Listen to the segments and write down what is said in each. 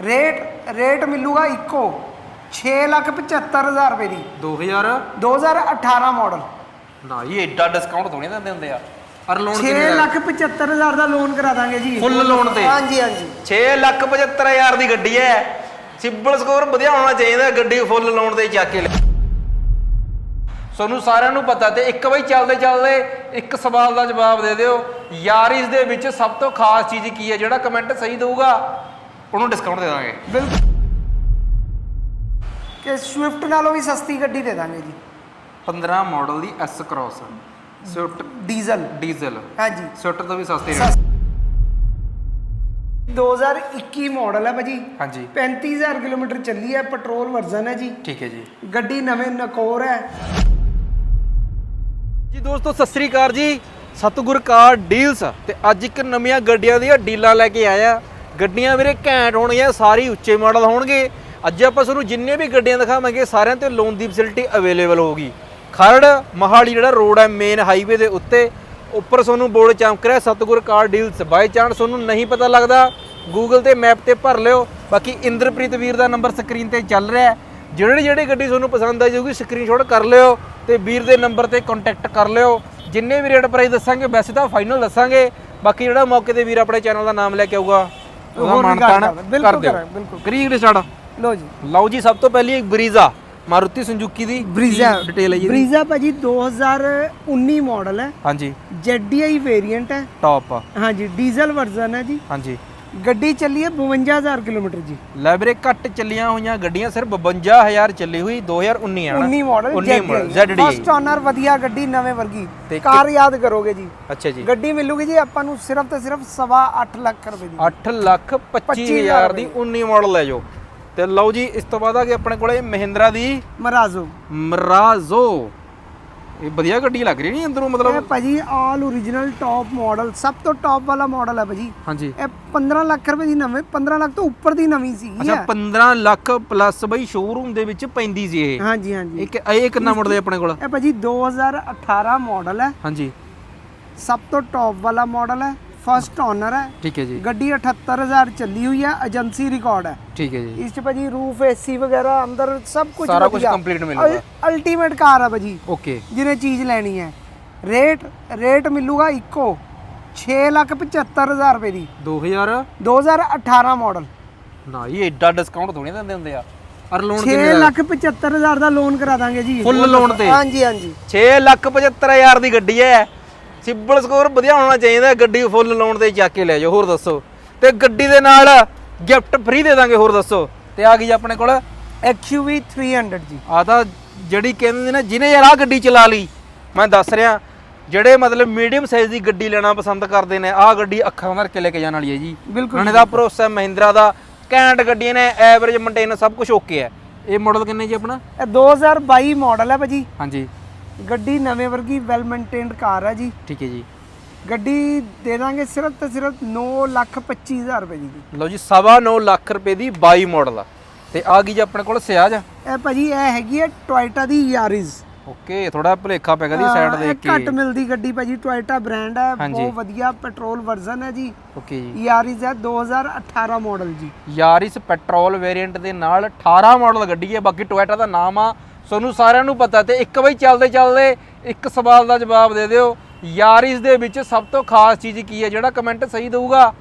Rate rate ਮਿਲੂਗਾ ਇੱਕੋ 675000 ਰੁਪਏ ਦੀ। 2000 2018 ਮਾਡਲ ਨਾ ਇਹ ਐਡਾ ਡਿਸਕਾਊਂਟ ਥੋੜੀ ਦਿੰਦੇ ਹੁੰਦੇ ਆ। ਪਰ ਲੋਨ 6 ਕਿੰਨੇ ਦਾ ਲੱਖ 75000 ਦਾ ਲੋਨ ਕਰਾ ਦਾਂਗੇ ਜੀ। Full loan ਤੇ? ਹਾਂਜੀ ਹਾਂਜੀ। 6 ਲੱਖ 75000 ਦੀ ਗੱਡੀ ਐ ਸਿਬਲ ਸਕੋਰ ਵਧੀਆ ਹੋਣਾ ਚਾਹੀਦਾ ਗੱਡੀ ਫੁੱਲ ਲੋਨ ਤੇ ਚੱਕ ਕੇ ਲੈ। ਤੁਹਾਨੂੰ ਸਾਰਿਆਂ ਨੂੰ ਪਤਾ ਤੇ ਇੱਕ ਵਾਰੀ ਚੱਲਦੇ ਚੱਲਦੇ ਇੱਕ ਸਵਾਲ ਦਾ ਜਵਾਬ ਦੇ ਦਿਓ। ਯਾਰੀਜ਼ ਦੇ ਵਿੱਚ ਸਭ ਤੋਂ ਖਾਸ ਚੀਜ਼ ਕੀ ਹੈ? ਜਿਹੜਾ ਕਮੈਂਟ ਸਹੀ ਦਊਗਾ। ਉਹਨੂੰ ਡਿਸਕਾਊਂਟ ਦੇ ਦਾਂਗੇ। ਬਿਲਕੁਲ। ਕਿ ਸਵਿਫਟ ਨਾਲੋਂ ਵੀ ਸਸਤੀ ਗੱਡੀ ਦੇ ਦਾਂਗੇ ਜੀ। 15 ਮਾਡਲ ਦੀ S cross Swift diesel diesel ਹਾਂਜੀ। ਸਵਿਫਟ ਤੋਂ ਵੀ ਸਸਤੀ ਸਸ- 2021 ਮਾਡਲ ਹੈ ਭਾਜੀ ਹਾਂਜੀ। 35000 ਕਿਲੋਮੀਟਰ ਚੱਲੀ ਹੈ ਪੈਟਰੋਲ ਵਰਜ਼ਨ ਹੈ ਜੀ। ਠੀਕ ਹੈ ਜੀ। ਗੱਡੀ ਨਵੇਂ ਨਕੋਰ ਹੈ ਜੀ ਦੋਸਤੋ ਸਤਿ ਸ੍ਰੀ ਅਕਾਲ ਜੀ। ਸਤਗੁਰ ਕਾਰ ਡੀਲਸ। ਤੇ ਅੱਜ ਇੱਕ ਨਵੀਆਂ ਗੱਡੀਆਂ ਦੀਆਂ ਡੀਲਾਂ ਲੈ ਕੇ ਆਇਆ। ਗੱਡੀਆਂ ਵੀਰੇ ਘੈਂਟ ਹੋਣਗੀਆਂ, ਸਾਰੀ ਉੱਚੇ ਮਾਡਲ ਹੋਣਗੇ। ਅੱਜ ਆਪਾਂ ਤੁਹਾਨੂੰ ਜਿੰਨੇ ਵੀ ਗੱਡੀਆਂ ਦਿਖਾਵਾਂਗੇ, ਸਾਰਿਆਂ ਤੇ ਲੋਨ ਦੀ ਫੈਸਿਲਿਟੀ ਅਵੇਲੇਬਲ ਹੋਊਗੀ। ਖਰੜ, ਮਹਾਲੀ ਜਿਹੜਾ ਰੋਡ ਹੈ ਮੇਨ ਹਾਈਵੇ ਦੇ ਉੱਤੇ, ਉੱਪਰ ਤੁਹਾਨੂੰ ਬੋਰਡ ਚਮਕ ਰਿਹਾ, ਸਤਗੁਰ ਕਾਰ ਡੀਲਸ ਬਾਈ ਚਾਂਸ ਤੁਹਾਨੂੰ ਨਹੀਂ ਪਤਾ ਲੱਗਦਾ ਗੂਗਲ ਤੇ ਮੈਪ ਤੇ ਭਰ ਲਿਓ। ਬਾਕੀ ਇੰਦਰਪ੍ਰੀਤ ਵੀਰ ਦਾ ਨੰਬਰ ਸਕਰੀਨ ਤੇ ਚੱਲ ਰਿਹਾ ਹੈ। ਜਿਹੜੀ ਜਿਹੜੀ ਗੱਡੀ ਤੁਹਾਨੂੰ ਪਸੰਦ ਆ ਜਾਊਗੀ ਸਕਰੀਨਸ਼ਾਟ ਕਰ ਲਿਓ ਤੇ ਵੀਰ ਦੇ ਨੰਬਰ ਤੇ ਕੰਟੈਕਟ ਕਰ ਲਿਓ। ਜਿੰਨੇ ਵੀ ਰੇਟ ਪ੍ਰਾਈਸ ਦੱਸਾਂਗੇ, ਵੈਸੇ ਤਾਂ ਫਾਈਨਲ ਦੱਸਾਂਗੇ। ਬਾਕੀ ਜਿਹੜਾ ਮੌਕੇ ਤੇ ਵੀਰ ਆਪਣੇ ਚੈਨਲ ਦਾ ਨਾਮ ਲੈ ਕੇ ਆਊਗਾ ਉਹਦਾ ਕਰ ਦਿਓ, ਬਿਲਕੁਲ। ਕਰੀਏ ਸਟਾਰਟ ਲੋ ਜੀ। ਲਓ ਜੀ ਸਭ ਤੋਂ ਪਹਿਲੀ ਇੱਕ ਬਰੀਜ਼ਾ। ਮਾਰੂਤੀ ਸੁਜ਼ੂਕੀ ਦੀ ਬਰੀਜ਼ਾ। ਡਿਟੇਲ ਹੈ ਜੀ? ਬਰੀਜ਼ਾ ਭਾਜੀ 2019 ਮਾਡਲ ਹੈ। ਹਾਂਜੀ। ZDI ਵੇਰੀਐਂਟ ਹੈ। ਟੌਪ ਹਾਂਜੀ ਡੀਜ਼ਲ ਵਰਜ਼ਨ ਹੈ ਜੀ। ਹਾਂਜੀ। ਗੱਡੀ ਚੱਲੀ ਹੈ 52000 ਕਿਲੋਮੀਟਰ ਜੀ। ਲੈ ਵੀਰੇ ਘੱਟ ਚੱਲੀਆਂ ਹੋਈਆਂ ਗੱਡੀਆਂ ਸਿਰਫ 52000 ਚੱਲੀ ਹੋਈ 2019 ਹੈ ਨਾ 19 model 19 model ZDI first owner ਵਧੀਆ ਗੱਡੀ ਨਵੇਂ ਵਰਗੀ। ਕਾਰ ਯਾਦ ਕਰੋਗੇ ਜੀ। ਅੱਛਾ ਜੀ। ਗੱਡੀ ਮਿਲੂਗੀ ਜੀ ਆਪਾਂ ਨੂੰ ਸਿਰਫ ਤੇ ਸਿਰਫ ਸਵਾ 8 ਲੱਖ ਰੁਪਏ ਦੀ। 8 ਲੱਖ 25000 ਦੀ 19 ਮਾਡਲ ਲੈ ਜਾਓ। ਤੇ ਲਓ ਜੀ ਇਸ ਤੋਂ ਬਾਅਦ ਆ ਗਏ ਆਪਣੇ ਕੋਲੇ ਮਹਿੰਦਰਾ ਦੀ ਮਰਾਜ਼ੋ। ਮਰਾਜ਼ੋ। ਇਹ ਵਧੀਆ ਗੱਡੀ ਲੱਗ ਰਹੀ ਨਹੀਂ ਅੰਦਰੋਂ ਇਹ ਮਤਲਬ ਭਾਜੀ ਆਲ ਓਰੀਜਨਲ ਟੌਪ ਮਾਡਲ ਸਭ ਤੋਂ ਟੌਪ ਵਾਲਾ ਮਾਡਲ ਹੈ ਭਾਜੀ। ਹਾਂਜੀ। ਇਹ 15 ਲੱਖ ਰੁਪਏ ਦੀ ਨਵੇਂ 15 ਲੱਖ ਤੋਂ ਉੱਪਰ ਦੀ ਨਵੀਂ ਸੀਗੀ ਅੱਛਾ ਹੈ 15 ਲੱਖ ਪਲੱਸ ਬਈ ਸ਼ੋਰੂਮ ਦੇ ਵਿੱਚ ਪੈਂਦੀ ਸੀ ਇਹ। ਹਾਂਜੀ ਹਾਂਜੀ। ਇੱਕ ਇਹ ਕਿੰਨਾ ਮਾਡਲ ਹੈ ਆਪਣੇ ਕੋਲ? ਇਹ ਭਾਜੀ 2018 ਮਾਡਲ ਹੈ। ਹਾਂਜੀ। ਸਭ ਤੋਂ ਟੌਪ ਵਾਲਾ ਮਾਡਲ ਹੈ। ਫਸਟ ਓਨਰ ਹੈ। ਠੀਕ ਹੈ ਜੀ। ਗੱਡੀ 78000 ਚੱਲੀ ਹੋਈ ਹੈ ਏਜੰਸੀ ਰਿਕਾਰਡ ਹੈ। ਠੀਕ ਹੈ ਜੀ। ਇਸ ਚ ਭਾਜੀ ਰੂਫ ਏਸੀ ਵਗੈਰਾ ਅੰਦਰ ਸਭ ਕੁਝ ਸਾਰਾ ਕੁਝ complete ਮਿਲੂਗਾ। ਅਲਟੀਮੇਟ ਕਾਰ ਹੈ ਭਾਜੀ। ਓਕੇ ਜਿਹਨੇ ਚੀਜ਼ ਲੈਣੀ ਹੈ। ਰੇਟ ਰੇਟ ਮਿਲੂਗਾ ਇੱਕੋ। 675000 ਰੁਪਏ ਦੀ। 2000 2018 ਮਾਡਲ ਨਾ ਇਹ ਐਡਾ ਡਿਸਕਾਊਂਟ ਥੋੜੀ ਦਿੰਦੇ ਹੁੰਦੇ ਆ। ਔਰ ਲੋਨ ਕਿੰਨੇ ਦਾ 675000 ਦਾ ਲੋਨ ਕਰਾ ਦਾਂਗੇ ਜੀ। Full loan ਤੇ? ਹਾਂਜੀ ਹਾਂਜੀ। 6 ਲੱਖ 75000 ਦੀ ਗੱਡੀ ਹੈ। ਸਿਬਲ ਸਕੋਰ ਵਧੀਆ ਹੋਣਾ ਚਾਹੀਦਾ ਗੱਡੀ ਫੁੱਲ ਲੋਨ ਤੇ ਚੱਕ ਕੇ ਲੈ ਜਾਓ ਹੋਰ ਦੱਸੋ। ਤੇ ਗੱਡੀ ਦੇ ਨਾਲ ਗਿਫਟ ਫ੍ਰੀ ਦੇ ਦਾਂਗੇ ਹੋਰ ਦੱਸੋ। ਤੇ ਆ ਗਈ ਆਪਣੇ ਕੋਲ XUV 300 ਜੀ। ਆ ਤਾਂ ਜਿਹੜੀ ਕਹਿੰਦੇ ਨੇ ਨਾ ਜਿਹਨੇ ਯਾਰ ਆ ਗੱਡੀ ਚਲਾ ਲਈ ਮੈਂ ਦੱਸ ਰਿਹਾ ਜਿਹੜੇ ਮਤਲਬ ਮੀਡੀਅਮ ਸਾਈਜ਼ ਦੀ ਗੱਡੀ ਲੈਣਾ ਪਸੰਦ ਕਰਦੇ ਨੇ ਆ ਗੱਡੀ ਅੱਖਾਂ ਭਰ ਕੇ ਲੈ ਕੇ ਜਾਣ ਵਾਲੀ ਹੈ ਜੀ। ਬਿਲਕੁਲ ਉਹਨਾਂ ਦਾ ਭਰੋਸਾ ਮਹਿੰਦਰਾ ਦਾ ਕੈਂਟ ਗੱਡੀਆਂ ਨੇ ਐਵਰੇਜ ਮੇਨਟੇਨ ਸਭ ਕੁਝ ਓਕੇ ਹੈ। ਇਹ ਮਾਡਲ ਕਿੰਨੇ ਜੀ ਆਪਣਾ? ਇਹ 2022 ਮਾਡਲ ਹੈ ਭਾਜੀ। ਹਾਂਜੀ। ਗੱਡੀ ਨਵੇਂ ਵਰਗੀ ਵੈਲ ਮੇਨਟੇਨਡ ਕਾਰ ਹੈ ਜੀ। ਠੀਕ ਹੈ ਜੀ। ਗੱਡੀ ਦੇ ਦਾਂਗੇ ਸਿਰਫ ਤੇ ਸਿਰਫ 9 ਲੱਖ 25000 ਰੁਪਏ ਦੀ ਜੀ। ਲਓ ਜੀ ਸਵਾ ਨੌ ਲੱਖ ਰੁਪਏ ਦੀ 22 ਮਾਡਲ ਆ। ਤੇ ਆ ਗਈ ਜੀ ਆਪਣੇ ਕੋਲ ਸਿਆਜ ਇਹ ਭਾਜੀ ਇਹ ਹੈਗੀ ਹੈ ਟੋਇਟਾ ਦੀ ਯਾਰਿਸ ਓਕੇ ਥੋੜਾ ਭੁਲੇਖਾ ਪੈ ਗਿਆ ਦੀ ਸਾਈਡ ਦੇਖ ਘੱਟ ਕੇ ਮਿਲਦੀ ਗੱਡੀ ਭਾਜੀ ਟੋਇਟਾ ਬ੍ਰਾਂਡ ਹੈ। ਬਹੁਤ ਵਧੀਆ ਪੈਟਰੋਲ ਵਰਜ਼ਨ ਹੈ ਜੀ। ਓਕੇ ਜੀ। ਯਾਰਿਸ ਹੈ 2018 ਮਾਡਲ ਜੀ। ਯਾਰਿਸ ਪੈਟਰੋਲ ਵੇਰੀਐਂਟ ਦੇ ਨਾਲ 18 ਮਾਡਲ ਗੱਡੀ ਹੈ ਬਾਕੀ ਟੋਇਟਾ ਦਾ ਨਾਮ ਆ ਤੁਹਾਨੂੰ ਸਾਰਿਆਂ ਨੂੰ ਪਤਾ ਤੇ ਇੱਕ ਵਾਰੀ ਚੱਲਦੇ ਚੱਲਦੇ ਇੱਕ ਸਵਾਲ ਦਾ ਜਵਾਬ ਦੇ ਦਿਓ। ਯਾਰਿਸ ਦੇ ਵਿੱਚ ਸਭ ਤੋਂ ਖਾਸ ਚੀਜ਼ ਕੀ ਹੈ? ਜਿਹੜਾ ਕਮੈਂਟ ਸਹੀ ਦਊਗਾ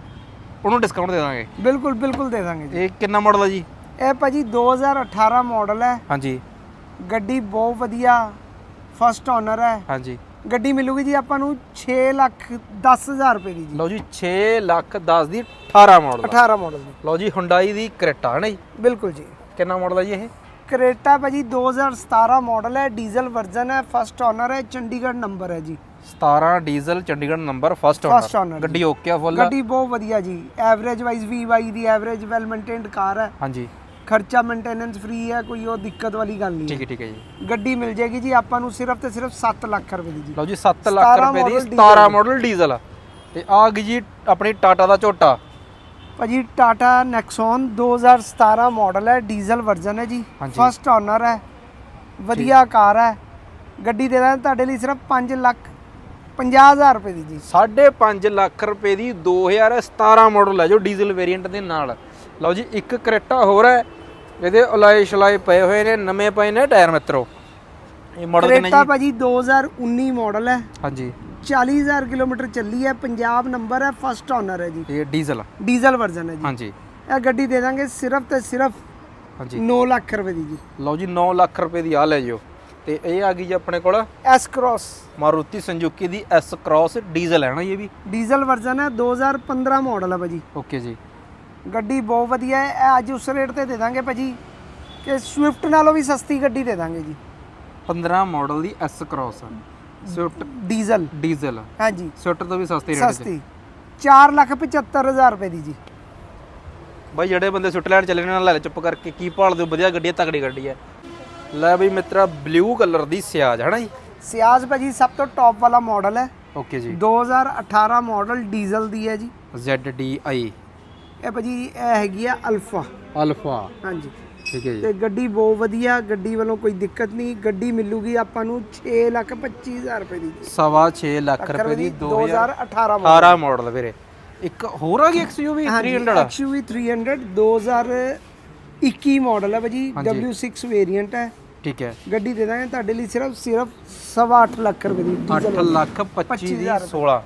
ਉਹਨੂੰ ਡਿਸਕਾਊਂਟ ਦੇ ਦਾਂਗੇ। ਬਿਲਕੁਲ ਬਿਲਕੁਲ ਦੇ ਦਾਂਗੇ ਜੀ। ਇਹ ਕਿੰਨਾ ਮਾਡਲ ਹੈ ਜੀ? ਇਹ ਭਾਜੀ 2018 ਮਾਡਲ ਹੈ। ਹਾਂਜੀ। ਗੱਡੀ ਬਹੁਤ ਵਧੀਆ ਫਸਟ ਓਨਰ ਹੈ। ਹਾਂਜੀ। ਗੱਡੀ ਮਿਲੂਗੀ ਜੀ ਆਪਾਂ ਨੂੰ 6 ਲੱਖ 10000 ਰੁਪਏ ਦੀ ਜੀ। ਲਓ ਜੀ 6 ਲੱਖ 10 ਦੀ 18 ਮਾਡਲ 18 ਮਾਡਲ ਦੀ। ਲਓ ਜੀ ਹੁੰਡਾਈ ਦੀ ਕਰੇਟਾ ਹੈ ਨਾ ਜੀ? ਬਿਲਕੁਲ ਜੀ। ਕਿੰਨਾ ਮਾਡਲ ਹੈ ਜੀ ਇਹ? ਕਰੇਟਾ ਭਾਜੀ 2017 ਮਾਡਲ ਹੈ ਡੀਜ਼ਲ ਵਰਜ਼ਨ ਹੈ ਫਸਟ ਓਨਰ ਹੈ ਚੰਡੀਗੜ੍ਹ ਨੰਬਰ ਹੈ ਜੀ। 17 diesel Chandigarh number first First owner ਗੱਡੀ ਓਕੇ ਆ ਫੁੱਲ ਗੱਡੀ ਬਹੁਤ ਵਧੀਆ ਜੀ। ਐਵਰੇਜ ਵਾਈਜ਼ VY ਦੀ ਐਵਰੇਜ ਵੈਲ ਮੇਨਟੇਨਡ ਕਾਰ ਹੈ। ਹਾਂਜੀ। ਖਰਚਾ ਮੇਨਟੇਨੈਂਸ ਫ੍ਰੀ ਹੈ ਕੋਈ ਉਹ ਦਿੱਕਤ ਵਾਲੀ ਗੱਲ ਨਹੀਂ ਠੀਕ ਹੈ ਠੀਕ ਹੈ ਜੀ। ਗੱਡੀ ਮਿਲ ਜਾਏਗੀ ਜੀ ਆਪਾਂ ਨੂੰ ਸਿਰਫ ਤੇ ਸਿਰਫ 7 ਲੱਖ ਰੁਪਏ ਦੀ ਜੀ। ਲਓ ਜੀ 7 ਲੱਖ 17 ਰੁਪਏ ਦੀ model 17 ਮਾਡਲ ਡੀਜ਼ਲ ਤੇ ਆ ਗਈ ਜੀ ਆਪਣੀ ਟਾਟਾ ਦਾ ਝੋਟਾ। ਭਾਜੀ ਟਾਟਾ ਨੈਕਸਨ 2017 ਮਾਡਲ ਹੈ ਡੀਜ਼ਲ ਵਰਜ਼ਨ ਹੈ ਜੀ। ਫਸਟ ਓਨਰ ਹੈ ਵਧੀਆ ਕਾਰ ਹੈ। ਗੱਡੀ ਦੇ ਦਾਂ ਤੁਹਾਡੇ ਲਈ ਸਿਰਫ 5 ਲੱਖ 50000 ਰੁਪਏ ਦੀ ਜੀ। 5.5 ਲੱਖ ਰੁਪਏ ਦੀ 2017 ਮਾਡਲ ਹੈ ਜੋ ਡੀਜ਼ਲ ਵੇਰੀਐਂਟ ਦੇ ਨਾਲ। ਲਓ ਜੀ ਇੱਕ ਕਰੇਟਾ ਹੋਰ ਹੈ ਇਹਦੇ ਅਲਾਈ ਸ਼ਲਾਈ ਪਏ ਹੋਏ ਨੇ ਨਵੇਂ ਪਏ ਨੇ ਟਾਇਰ ਮਿੱਤਰੋ। ਇਹ ਮਾਡਲ ਕਰੇਟਾ ਜੀ? ਭਾਜੀ 2019 ਮਾਡਲ ਹੈ। ਹਾਂਜੀ। 40000 ਕਿਲੋਮੀਟਰ ਚੱਲੀ ਹੈ। ਪੰਜਾਬ ਨੰਬਰ ਹੈ ਫਸਟ ਓਨਰ ਹੈ ਜੀ। ਇਹ ਡੀਜ਼ਲ ਡੀਜ਼ਲ ਵਰਜ਼ਨ ਹੈ ਜੀ। ਹਾਂਜੀ। ਇਹ ਗੱਡੀ ਦੇ ਦਾਂਗੇ ਸਿਰਫ ਤੇ ਸਿਰਫ ਹਾਂਜੀ। 9 ਲੱਖ ਰੁਪਏ ਦੀ ਜੀ। ਲਓ ਜੀ 9 ਲੱਖ ਰੁਪਏ ਦੀ ਆ ਲੈ ਜਿਓ। ਤੇ ਇਹ ਆ ਗਈ ਜੀ ਆਪਣੇ ਕੋਲ ਐਸ ਕ੍ਰੋਸ ਮਾਰੂਤੀ ਸੰਜੂਕੀ ਦੀ ਐਸ ਕ੍ਰਾਸ ਡੀਜ਼ਲ ਹੈ ਨਾ ਇਹ ਵੀ? ਡੀਜ਼ਲ ਵਰਜ਼ਨ ਹੈ 2015 ਮਾਡਲ ਹੈ ਭਾਜੀ। ਓਕੇ ਜੀ। ਗੱਡੀ ਬਹੁਤ ਵਧੀਆ ਹੈ। ਇਹ ਅੱਜ ਉਸ ਰੇਟ ਤੇ ਦੇ ਦਾਂਗੇ ਭਾਜੀ। ਕਿ ਸਵਿਫਟ ਨਾਲੋਂ ਵੀ ਸਸਤੀ ਗੱਡੀ ਦੇ ਦਾਂਗੇ ਜੀ। 15 ਮਾਡਲ ਦੀ S cross Swift. Diesel. Diesel. ਹਾਂਜੀ। ਸਵਿਫਟ ਤੋਂ ਵੀ ਸਸਤੀ ਰੇਟ 'ਚ ਸਸਤੀ। 4 ਲੱਖ 75000 ਰੁਪਏ ਦੀ ਜੀ। ਬਾਈ ਜਿਹੜੇ ਬੰਦੇ ਸੁੱਟ ਲੈਣ ਚੱਲੇ ਨੇ ਨਾਲ ਲੈ ਚੁੱਪ ਕਰਕੇ। ਕੀ ਭਾਲਦੇ ਹੋ ਵਧੀਆ ਗੱਡੀ ਹੈ ਤਕੜੀ ਗੱਡੀ ਹੈ। ਲੈ ਬਈ ਮਿੱਤਰਾ ਬਲੂ ਕਲਰ ਦੀ ਸਿਆਜ ਹੈ ਨਾ ਜੀ? ਸਿਆਜ਼ ਭਾਜੀ ਸਭ ਤੋਂ ਟੌਪ ਵਾਲਾ ਮਾਡਲ ਹੈ। ਓਕੇ ਜੀ। 2018 ਮਾਡਲ ਡੀਜ਼ਲ ਦੀ ਹੈ ਜੀ। ZDI ਇਹ ਭਾਜੀ ਇਹ ਹੈਗੀ ਆ ਅਲਫਾ ਅਲਫਾ ਹਾਂਜੀ। ਠੀਕ ਹੈ ਜੀ। ਤੇ ਗੱਡੀ ਬਹੁਤ ਵਧੀਆ ਗੱਡੀ ਵੱਲੋਂ ਕੋਈ ਦਿੱਕਤ ਨਹੀਂ ਗੱਡੀ ਮਿਲੂਗੀ ਆਪਾਂ ਨੂੰ 6 ਲੱਖ 25000 ਰੁਪਏ ਦੀ। ਸਵਾ 6 ਲੱਖ ਰੁਪਏ ਦੀ 2018 ਮਾਡਲ 2018 ਮਾਡਲ ਵੀਰੇ। ਇੱਕ ਹੋਰ ਆ ਗਈ XUV 300 XUV 300 2021 ਮਾਡਲ ਹੈ ਭਾਜੀ W6 ਵੇਰੀਐਂਟ ਹੈ। ਠੀਕ ਹੈ। ਗੱਡੀ ਦੇ ਦਾਂਗੇ ਤੁਹਾਡੇ ਲਈ ਸਿਰਫ ਸਿਰਫ ਸਵਾ ਅੱਠ ਲੱਖ ਰੁਪਏ ਦੀ 8 ਲੱਖ 25 ਦੀ 16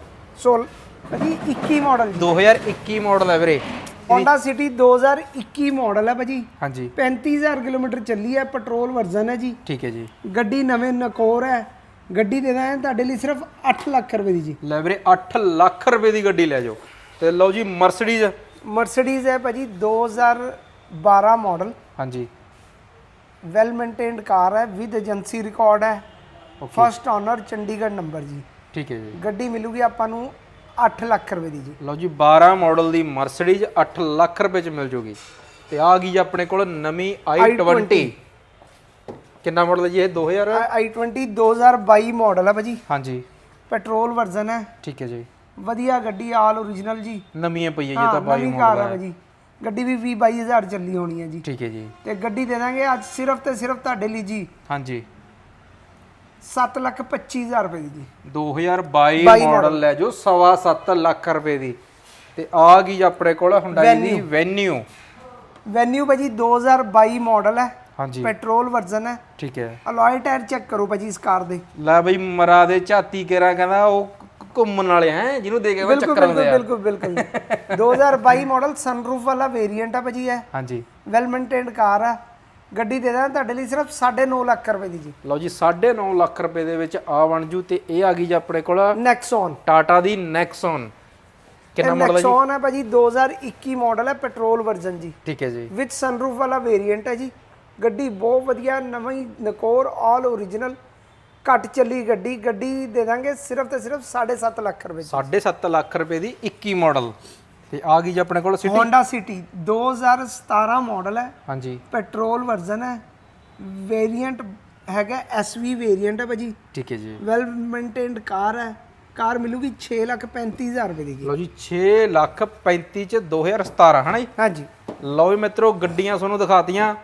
ਸੋਲ। ਭਾਜੀ 21 ਮਾਡਲ 2021 ਮਾਡਲ ਹੈ ਵੀਰੇ। Honda City 2021 ਮਾਡਲ ਹੈ ਭਾਜੀ। ਹਾਂਜੀ। 35000 ਕਿਲੋਮੀਟਰ ਚੱਲੀ ਹੈ ਪੈਟਰੋਲ ਵਰਜ਼ਨ ਹੈ ਜੀ। ਠੀਕ ਹੈ ਜੀ। ਗੱਡੀ ਨਵੇਂ ਨਕੋਰ ਹੈ ਗੱਡੀ ਦੇ ਦਾਂਗੇ ਤੁਹਾਡੇ ਲਈ ਸਿਰਫ 8 ਲੱਖ ਰੁਪਏ ਦੀ ਜੀ। ਲੈ ਵੀਰੇ 8 ਲੱਖ ਰੁਪਏ ਦੀ ਗੱਡੀ ਲੈ ਜਾਓ। ਤੇ ਲਓ ਜੀ ਮਰਸੀਡੀਜ਼ ਮਰਸੀਡੀਜ਼ ਹੈ ਭਾਜੀ 2012 ਮਾਡਲ ਹਾਂਜੀ। ਵੈਲ ਮੇਨਟੇਨਡ ਕਾਰ ਹੈ ਵਿਦ ਏਜੰਸੀ ਰਿਕਾਰਡ ਹੈ ਫਸਟ ਓਨਰ ਚੰਡੀਗੜ੍ਹ ਨੰਬਰ ਜੀ। ਠੀਕ ਹੈ ਜੀ। ਗੱਡੀ ਮਿਲੂਗੀ ਆਪਾਂ ਨੂੰ 8 ਲੱਖ ਰੁਪਏ ਦੀ ਜੀ। ਲਓ ਜੀ 12 ਮਾਡਲ ਦੀ ਮਰਸੀਡੀਜ਼ 8 ਲੱਖ ਰੁਪਏ ਚ ਮਿਲ ਜੂਗੀ। ਤੇ ਆ ਗਈ ਜੀ ਆਪਣੇ ਕੋਲ ਨਵੀਂ i20 ਕਿੰਨਾ ਮਾਡਲ ਹੈ ਜੀ ਇਹ? 2000 i20 2022 ਮਾਡਲ ਹੈ ਭਾਜੀ। ਹਾਂਜੀ। ਪੈਟਰੋਲ ਵਰਜ਼ਨ ਹੈ। ਠੀਕ ਹੈ ਜੀ। ਵਧੀਆ ਗੱਡੀ ਆਲ ਓਰੀਜਨਲ ਜੀ। ਨਵੀਂ ਪਈ ਹੈ ਜੀ ਹਾਂ, ਤਾਂ 22 ਨਵੀਂ ਕਾਰ ਹੈ ਹੈ। ਭਾਜੀ। ਗੱਡੀ ਵੀ 20 22000 ਚੱਲੀ ਹੋਣੀ ਹੈ ਜੀ। ਠੀਕ ਹੈ ਜੀ। ਤੇ ਗੱਡੀ ਦੇ ਦਾਂਗੇ ਅੱਜ ਸਿਰਫ ਤੇ ਸਿਰਫ ਤੁਹਾਡੇ ਲਈ ਜੀ। ਹਾਂਜੀ। 7 ਲੱਖ 25000 ਰੁਪਏ ਦੀ ਜੀ। 2022 ਮਾਡਲ ਲੈ ਜੋ ਸਵਾ ਲੱਖ ਰੁਪਏ ਦੀ। ਤੇ ਆ ਗਈ ਆਪਣੇ ਕੋਲ ਹੁੰਡਾਈ ਦੀ ਵੈਨਿਊ ਵੈਨਿਊ ਭਾਜੀ 2022 ਮਾਡਲ ਹੈ। ਹਾਂਜੀ। ਪੈਟਰੋਲ ਵਰਜ਼ਨ ਹੈ। ਠੀਕ ਹੈ। ਅਲੋਏ ਟਾਇਰ ਚੈੱਕ ਕਰੋ ਭਾਜੀ ਇਸ ਕਾਰ ਦੇ। ਲੈ ਬਈ ਮਰਾ ਦੇ ਝਾਤੀ ਕੇਰਾ ਕਹਿੰਦਾ ਉਹ ਘੁੰਮਣ ਵਾਲੇ ਹੈ ਜਿਹਨੂੰ ਦੇ ਕੇ ਬਿਲਕੁਲ ਚੱਕਰ ਆਉਂਦੇ ਬਿਲਕੁਲ ਆ। ਬਿਲਕੁਲ ਬਿਲਕੁਲ 2022 ਮਾਡਲ ਸਨਰੂਫ ਵਾਲਾ ਵੇਰੀਐਂਟ ਹੈ ਭਾਜੀ ਹੈ ਹਾਂਜੀ। ਵੈਲ ਮੇਨਟੇਨਡ ਕਾਰ ਹੈ ਗੱਡੀ ਦੇ ਦਾਂ ਤੁਹਾਡੇ ਲਈ ਸਿਰਫ 9.5 ਲੱਖ ਰੁਪਏ ਦੀ ਜੀ। ਲਓ ਜੀ 9.5 ਲੱਖ ਰੁਪਏ ਦੇ ਵਿੱਚ ਆ ਬਣ ਜੂ ਤੇ ਇਹ ਆ ਗਈ ਜੀ ਆਪਣੇ ਕੋਲ ਨੈਕਸਨ ਟਾਟਾ ਦੀ ਨੈਕਸਨ ਕਿੰਨਾ ਮਾਡਲ ਹੈ ਜੀ? ਨੈਕਸਨ ਹੈ ਭਾਜੀ 2021 ਮਾਡਲ ਹੈ ਪੈਟਰੋਲ ਵਰਜ਼ਨ ਜੀ। ਠੀਕ ਹੈ ਜੀ। ਵਿਦ ਸਨਰੂਫ ਵਾਲਾ ਵੇਰੀਐਂਟ ਹੈ ਜੀ। ਗੱਡੀ ਬਹੁਤ ਵਧੀਆ ਨਵੀਂ ਨਕੋਰ ਆਲ ਓਰੀਜਨਲ ਘੱਟ ਚੱਲੀ ਗੱਡੀ ਗੱਡੀ ਦੇ ਦਾਂਗੇ ਸਿਰਫ ਤੇ ਸਿਰਫ 7.5 ਲੱਖ ਰੁਪਏ ਦੀ। 7.5 ਲੱਖ ਰੁਪਏ ਦੀ 21 ਮਾਡਲ ਤੇ ਆ ਗਈ ਜੀ ਆਪਣੇ ਕੋਲ ਸਿਟੀ? Honda City 2017 ਮਾਡਲ ਹੈ। ਹਾਂਜੀ। ਪੈਟਰੋਲ ਵਰਜ਼ਨ ਹੈ। ਵੇਰੀਐਂਟ ਹੈਗਾ SV ਵੇਰੀਐਂਟ ਹੈ ਭਾਜੀ। ਠੀਕ ਹੈ ਜੀ। ਵੈਲ ਮੇਨਟੇਨਡ ਕਾਰ ਹੈ। ਕਾਰ ਮਿਲੂਗੀ 6 ਲੱਖ 35000 ਰੁਪਏ ਦੀ ਜੀ। ਲਓ ਜੀ 6 ਲੱਖ 35 ਚ 2017 ਹਨਾ ਜੀ? ਹਾਂਜੀ। ਲਓ ਵੀ ਮਿੱਤਰੋ ਗੱਡੀਆਂ ਤੁਹਾਨੂੰ ਦਿਖਾਤੀਆਂ।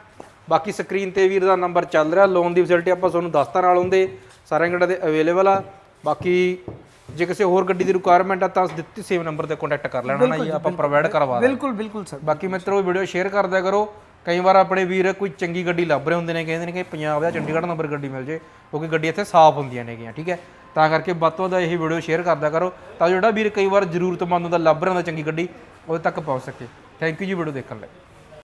ਬਾਕੀ ਸਕਰੀਨ ਤੇ ਵੀਰ ਦਾ ਨੰਬਰ ਚੱਲ ਰਿਹਾ। ਲੋਨ ਦੀ ਫੈਸਿਲਿਟੀ ਆਪਾਂ ਤੁਹਾਨੂੰ ਦੱਸਤਾ ਨਾਲ ਹੁੰਦੇ। ਸਾਰਿਆਂ ਗੱਡੀਆਂ ਦੇ ਅਵੇਲੇਬਲ ਆ। ਬਾਕੀ ਜੇ ਕਿਸੇ ਹੋਰ ਗੱਡੀ ਦੀ ਰਿਕੁਆਇਰਮੈਂਟ ਆ ਤਾਂ ਦਿੱਤੀ ਸੇਮ ਨੰਬਰ ਤੇ ਕੰਟੈਕਟ ਕਰ ਲੈਣਾ ਨਾ ਜੀ ਆਪਾਂ ਪ੍ਰੋਵਾਈਡ ਕਰਵਾ ਦਾਂਗੇ ਬਿਲਕੁਲ ਬਿਲਕੁਲ ਸਰ। ਬਾਕੀ ਮਿੱਤਰੋ ਵੀਡੀਓ ਸ਼ੇਅਰ ਕਰਦਿਆ ਕਰੋ। ਕਈ ਵਾਰ ਆਪਣੇ ਵੀਰ ਕੋਈ ਚੰਗੀ ਗੱਡੀ ਲੱਭ ਰਹੇ ਹੁੰਦੇ ਨੇ ਕਹਿੰਦੇ ਨੇ ਕਿ ਪੰਜਾਬ ਦਾ ਚੰਡੀਗੜ੍ਹ ਨੰਬਰ ਗੱਡੀ ਮਿਲ ਜੇ ਕਿਉਂਕਿ ਗੱਡੀ ਇੱਥੇ ਸਾਫ਼ ਹੁੰਦੀਆਂ ਨੇਗੀਆਂ ਠੀਕ ਹੈ? ਤਾਂ ਕਰਕੇ ਵੱਧ ਤੋਂ ਵੱਧ ਇਹ ਵੀਡੀਓ ਸ਼ੇਅਰ ਕਰਦਿਆ ਕਰੋ ਤਾਂ ਜਿਹੜਾ ਵੀਰ ਕਈ ਵਾਰ ਜ਼ਰੂਰਤਮੰਦ ਹੁੰਦਾ ਲੱਭ ਰਿਹਾ ਹੁੰਦਾ ਚੰਗੀ ਗੱਡੀ ਉਹਦੇ ਤੱਕ ਪਹੁੰਚ ਸਕੇ। ਥੈਂਕ ਯੂ ਜੀ ਵੀਡੀਓ ਦੇਖਣ ਲਈ।